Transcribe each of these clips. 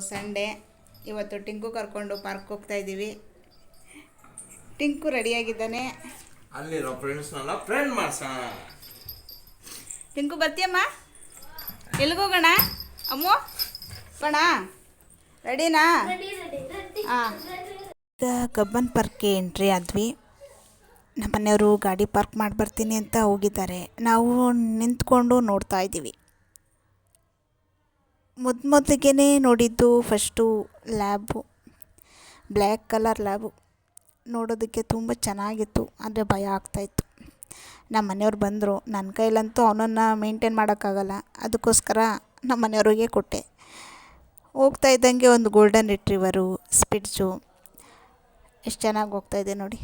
Sunday. ಇವತ್ತು ಟಿಂಕು ಕರ್ಕೊಂಡು park ಹೋಗ್ತಾ ಇದ್ದೀವಿ. ಟಿಂಕು ರೆಡಿಯಾಗಿದ್ದಾನೆ. ಅಲ್ಲಿರೋ ಫ್ರೆಂಡ್ಸ್ನೆಲ್ಲ ಫ್ರೆಂಡ್ ಮಾಡ್ಸೋಣ. ಟಿಂಕು ಬರ್ತೀಯಮ್ಮ? ಎಲ್ಲಿಗೋಗೋಣ? ಅಮ್ಮ? ಕಣ ರೆಡಿನಾ? ಹಾಂ. ಕಬ್ಬನ್ ಪಾರ್ಕ್ಗೆ ಎಂಟ್ರಿ ಆದ್ವಿ. ನಮ್ಮನೆಯವರು ಗಾಡಿ ಪಾರ್ಕ್ ಮಾಡಿ ಬರ್ತೀನಿ ಅಂತ ಹೋಗಿದ್ದಾರೆ. ನಾವು ನಿಂತ್ಕೊಂಡು ನೋಡ್ತಾ ಇದ್ದೀವಿ. ಮೊದ್ ಮೊದಲಿಗೆ ನೋಡಿದ್ದು first lab, black colour lab. ನೋಡೋದಕ್ಕೆ ತುಂಬ ಚೆನ್ನಾಗಿತ್ತು, ಆದರೆ ಭಯ ಆಗ್ತಾಯಿತ್ತು ನಮ್ಮ ಮನೆಯವ್ರು ಬಂದರು. ನನ್ನ ಕೈಲಂತೂ ಅವನನ್ನು ಮೇಂಟೈನ್ ಮಾಡೋಕ್ಕಾಗಲ್ಲ. ಅದಕ್ಕೋಸ್ಕರ ನಮ್ಮ ಮನೆಯವ್ರಿಗೆ ಕೊಟ್ಟೆ. ಹೋಗ್ತಾ ಇದ್ದಂಗೆ ಒಂದು ಗೋಲ್ಡನ್ ರಿಟ್ರಿವರು ಸ್ಪಿಡ್ಸು ಎಷ್ಟು ಚೆನ್ನಾಗಿ ಹೋಗ್ತಾಯಿದೆ ನೋಡಿ.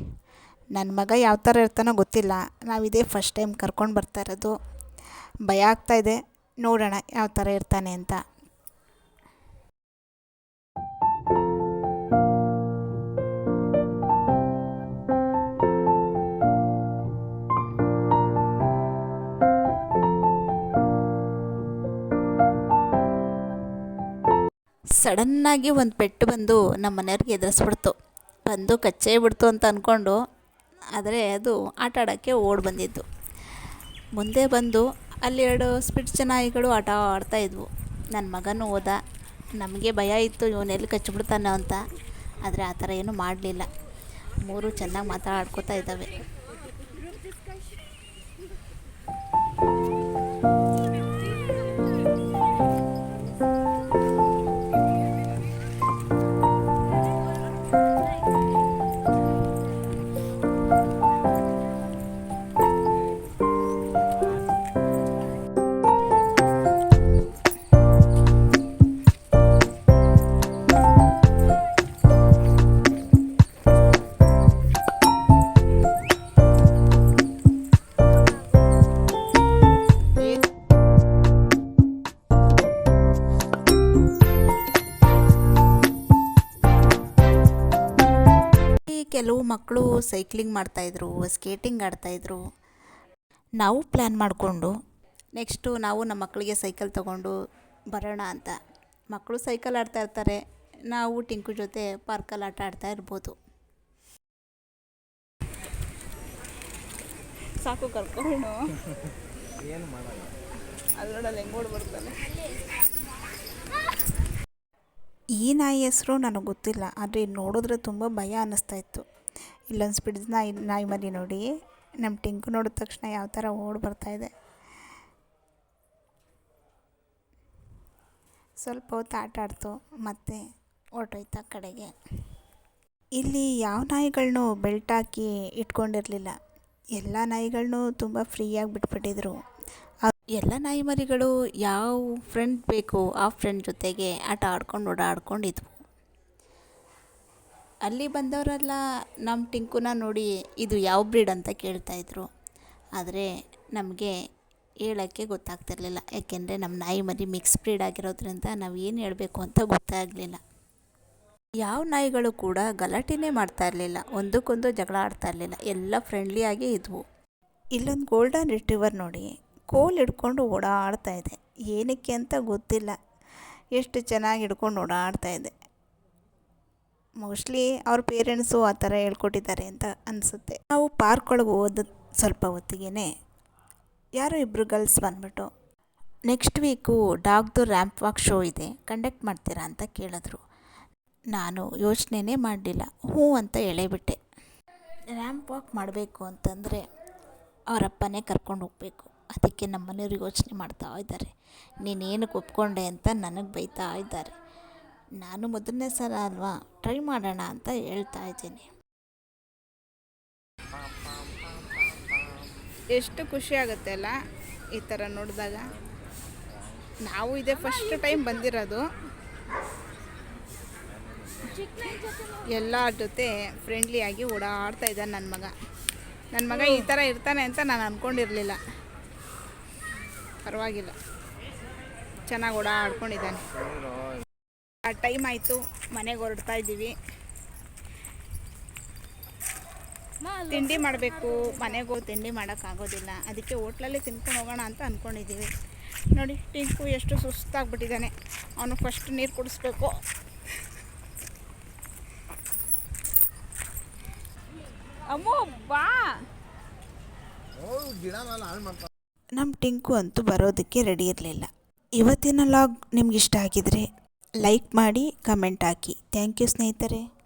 ನನ್ನ ಮಗ ಯಾವ ಥರ ಇರ್ತಾನೋ ಗೊತ್ತಿಲ್ಲ. ನಾವು ಫಸ್ಟ್ ಟೈಮ್ ಕರ್ಕೊಂಡು ಬರ್ತಾ ಇರೋದು. ಭಯ ಆಗ್ತಾಯಿದೆ ನೋಡೋಣ ಯಾವ ಥರ ಇರ್ತಾನೆ ಅಂತ. ಸಡನ್ನಾಗಿ ಒಂದು ಪೆಟ್ಟು ಬಂದು ನಮ್ಮ ಮನೆಯವ್ರಿಗೆ ಎದುರಿಸ್ಬಿಡ್ತು. ಬಂದು ಕಚ್ಚೇ ಬಿಡ್ತು ಅಂತ ಅಂದ್ಕೊಂಡು ಆದರೆ ಅದು ಆಟ ಆಡೋಕ್ಕೆ ಓಡಿ ಬಂದಿದ್ದು. ಮುಂದೆ ಬಂದು ಅಲ್ಲಿ ಎರಡು ಸ್ಪಿಟ್ಸ್ ಚೆನ್ನಾಗಿಗಳು ಆಟ ಆಡ್ತಾ ಇದ್ವು. ನನ್ನ ಮಗನೂ ಹೋದ. ನಮಗೆ ಭಯ ಇತ್ತು ಇವನೆಲ್ಲಿ ಕಚ್ಚಿಬಿಡ್ತಾನೋ ಅಂತ. ಆದರೆ ಆ ಥರ ಏನೂ ಮಾಡಲಿಲ್ಲ. ಮೂರು ಚೆನ್ನಾಗಿ ಮಾತಾಡ್ಕೋತಾ ಇದ್ದಾವೆ. ಕೆಲವು ಮಕ್ಕಳು ಸೈಕ್ಲಿಂಗ್ ಮಾಡ್ತಾಯಿದ್ರು ಸ್ಕೇಟಿಂಗ್ ಆಡ್ತಾಯಿದ್ರು. ನಾವು ಪ್ಲ್ಯಾನ್ ಮಾಡಿಕೊಂಡು ನೆಕ್ಸ್ಟು ನಾವು ನಮ್ಮ ಮಕ್ಕಳಿಗೆ ಸೈಕಲ್ ತಗೊಂಡು ಬರೋಣ ಅಂತ. ಮಕ್ಕಳು ಸೈಕಲ್ ಆಡ್ತಾ ಇರ್ತಾರೆ ನಾವು ಟಿಂಕು ಜೊತೆ ಪಾರ್ಕಲ್ಲಿ ಆಟ ಆಡ್ತಾ ಇರ್ಬೋದು. ಸಾಕು ಕರ್ಕೊಂಡು. ಏನು ಮಾಡಲ್ಲ. ಅದ್ರೊಳಗೆ ಹೆಂಗೋಡ್ ಬರ್ತಾನೆ ಈ ನಾಯಿ ಹೆಸರು ನನಗೆ ಗೊತ್ತಿಲ್ಲ, ಆದರೆ ನೋಡಿದ್ರೆ ತುಂಬ ಭಯ ಅನ್ನಿಸ್ತಾ ಇತ್ತು. ಇಲ್ಲೊಂದು ಸ್ಪಿಡ್ ನಾಯಿ ನಾಯಿ ಮರಿ ನೋಡಿ ನಮ್ಮ ಟಿಂಕು ನೋಡಿದ ತಕ್ಷಣ ಯಾವ ಥರ ಓಡಿ ಬರ್ತಾ ಇದೆ. ಸ್ವಲ್ಪ ಹೊತ್ತು ಆಟ ಆಡ್ತು, ಮತ್ತೆ ಹೊರ್ಟೋಯ್ತು ಕಡೆಗೆ. ಇಲ್ಲಿ ಯಾವ ನಾಯಿಗಳನ್ನು ಬೆಲ್ಟ್ ಹಾಕಿ ಇಟ್ಕೊಂಡಿರಲಿಲ್ಲ. ಎಲ್ಲ ನಾಯಿಗಳನ್ನೂ ತುಂಬ ಫ್ರೀಯಾಗಿ ಬಿಟ್ಬಿಟ್ಟಿದ್ರು. ಎಲ್ಲ ನಾಯಿ ಮರಿಗಳು ಯಾವ ಫ್ರೆಂಡ್ ಬೇಕು ಆ ಫ್ರೆಂಡ್ ಜೊತೆಗೆ ಆಟ ಆಡ್ಕೊಂಡು ಓಡಾಡ್ಕೊಂಡಿದ್ವು. ಅಲ್ಲಿ ಬಂದವರೆಲ್ಲ ನಮ್ಮ ಟಿಂಕುನ ನೋಡಿ ಇದು ಯಾವ ಬ್ರೀಡ್ ಅಂತ ಕೇಳ್ತಾಯಿದ್ರು ಆದರೆ ನಮಗೆ ಹೇಳೋಕ್ಕೆ ಗೊತ್ತಾಗ್ತಿರ್ಲಿಲ್ಲ. ಯಾಕೆಂದರೆ ನಮ್ಮ ನಾಯಿ ಮರಿ ಮಿಕ್ಸ್ ಬ್ರೀಡ್ ಆಗಿರೋದ್ರಿಂದ ನಾವು ಏನು ಹೇಳಬೇಕು ಅಂತ ಗೊತ್ತಾಗಲಿಲ್ಲ. ಯಾವ ನಾಯಿಗಳು ಕೂಡ ಗಲಾಟೆನೇ ಮಾಡ್ತಾ ಇರಲಿಲ್ಲ. ಒಂದಕ್ಕೊಂದು ಜಗಳ ಆಡ್ತಾ ಇರಲಿಲ್ಲ. ಎಲ್ಲ ಫ್ರೆಂಡ್ಲಿಯಾಗೇ ಇದ್ವು. ಇಲ್ಲೊಂದು ಗೋಲ್ಡನ್ ರಿಟ್ರೀವರ್ ನೋಡಿ ಕೋಲ್ ಹಿಡ್ಕೊಂಡು ಓಡಾಡ್ತಾ ಇದೆ. ಏನಕ್ಕೆ ಅಂತ ಗೊತ್ತಿಲ್ಲ. ಎಷ್ಟು ಚೆನ್ನಾಗಿ ಹಿಡ್ಕೊಂಡು ಓಡಾಡ್ತಾ ಇದೆ. ಮೋಸ್ಟ್ಲಿ ಅವ್ರ ಪೇರೆಂಟ್ಸು ಆ ಥರ ಹೇಳ್ಕೊಟ್ಟಿದ್ದಾರೆ ಅಂತ ಅನಿಸುತ್ತೆ. ನಾವು ಪಾರ್ಕ್ ಒಳಗೆ ಹೋದ ಸ್ವಲ್ಪ ಹೊತ್ತಿಗೆ ಯಾರೋ ಇಬ್ಬರು ಗರ್ಲ್ಸ್ ಬಂದ್ಬಿಟ್ಟು ನೆಕ್ಸ್ಟ್ ವೀಕು ಡಾಗ್ದು ರ್ಯಾಂಪ್ ವಾಕ್ ಶೋ ಇದೆ. ಕಂಡಕ್ಟ್ ಮಾಡ್ತೀರಾ ಅಂತ ಕೇಳಿದ್ರು. ನಾನು ಯೋಚನೆನೇ ಮಾಡಲಿಲ್ಲ. ಹ್ಞೂ ಅಂತ ಎಳೆಬಿಟ್ಟೆ. ರ್ಯಾಂಪ್ ವಾಕ್ ಮಾಡಬೇಕು ಅಂತಂದರೆ ಅವರಪ್ಪನೇ ಕರ್ಕೊಂಡು ಹೋಗಬೇಕು. ಅದಕ್ಕೆ ನಮ್ಮ ಮನೆಯವ್ರು ಯೋಚನೆ ಮಾಡ್ತಾ ಇದ್ದಾರೆ. ನೀನೇನಕ್ಕೆ ಒಪ್ಕೊಂಡೆ ಅಂತ ನನಗೆ ಬೈತಾ ಇದ್ದಾರೆ. ನಾನು ಮೊದಲನೇ ಸಲ ಅಲ್ವಾ? ಟ್ರೈ ಮಾಡೋಣ ಅಂತ ಹೇಳ್ತಾ ಇದ್ದೀನಿ. ಎಷ್ಟು ಖುಷಿ ಆಗುತ್ತೆ ಅಲ್ಲ ಈ ಥರ ನೋಡಿದಾಗ? ನಾವು ಇದೇ ಫಸ್ಟ್ ಟೈಮ್ ಬಂದಿರೋದು. ಎಲ್ಲರ ಜೊತೆ ಫ್ರೆಂಡ್ಲಿಯಾಗಿ ಓಡಾಡ್ತಾ ಇದ್ದಾನೆ ನನ್ನ ಮಗ. ನನ್ನ ಮಗ ಈ ಥರ ಇರ್ತಾನೆ ಅಂತ ನಾನು ಅಂದ್ಕೊಂಡಿರಲಿಲ್ಲ ಪರವಾಗಿಲ್ಲ. ಚೆನ್ನಾಗಿ ಓಡಾಡ್ಕೊಂಡಿದ್ದಾನೆ ಟೈಮ್ ಆಯಿತು ಮನೆಗೆ ಹೊರಡ್ತಾ ಇದ್ದೀವಿ. ತಿಂಡಿ ಮಾಡಬೇಕು ಮನೆಗೆ ಹೋಗಿ ತಿಂಡಿ ಮಾಡೋಕ್ಕಾಗೋದಿಲ್ಲ ಅದಕ್ಕೆ ಹೋಟ್ಲಲ್ಲಿ ತಿನ್ಕೊಂಡು ಹೋಗೋಣ ಅಂತ ಅಂದ್ಕೊಂಡಿದ್ದೀವಿ ನೋಡಿ ಟಿಂಕು ಎಷ್ಟು ಸುಸ್ತಾಗ್ಬಿಟ್ಟಿದ್ದಾನೆ. ಅವನು ಫಸ್ಟ್ ನೀರು ಕುಡಿಸ್ಬೇಕು. ಅಮ್ಮ ಬಾ. ಗಿಡ ಮೇಲೆ ಹಾಳು ಮಾಡ್ತಾರೆ ನಮ್ಮ ಟಿಂಕು ಅಂತೂ ಬರೋದಕ್ಕೆ ರೆಡಿ ಇರಲಿಲ್ಲ. ಇವತ್ತಿನ ಲಾಗ್ ನಿಮ್ಗೆ ಇಷ್ಟ ಆಗಿದ್ರೆ ಲೈಕ್ ಮಾಡಿ ಕಮೆಂಟ್ ಹಾಕಿ. ಥ್ಯಾಂಕ್ ಯು ಸ್ನೇಹಿತರೆ.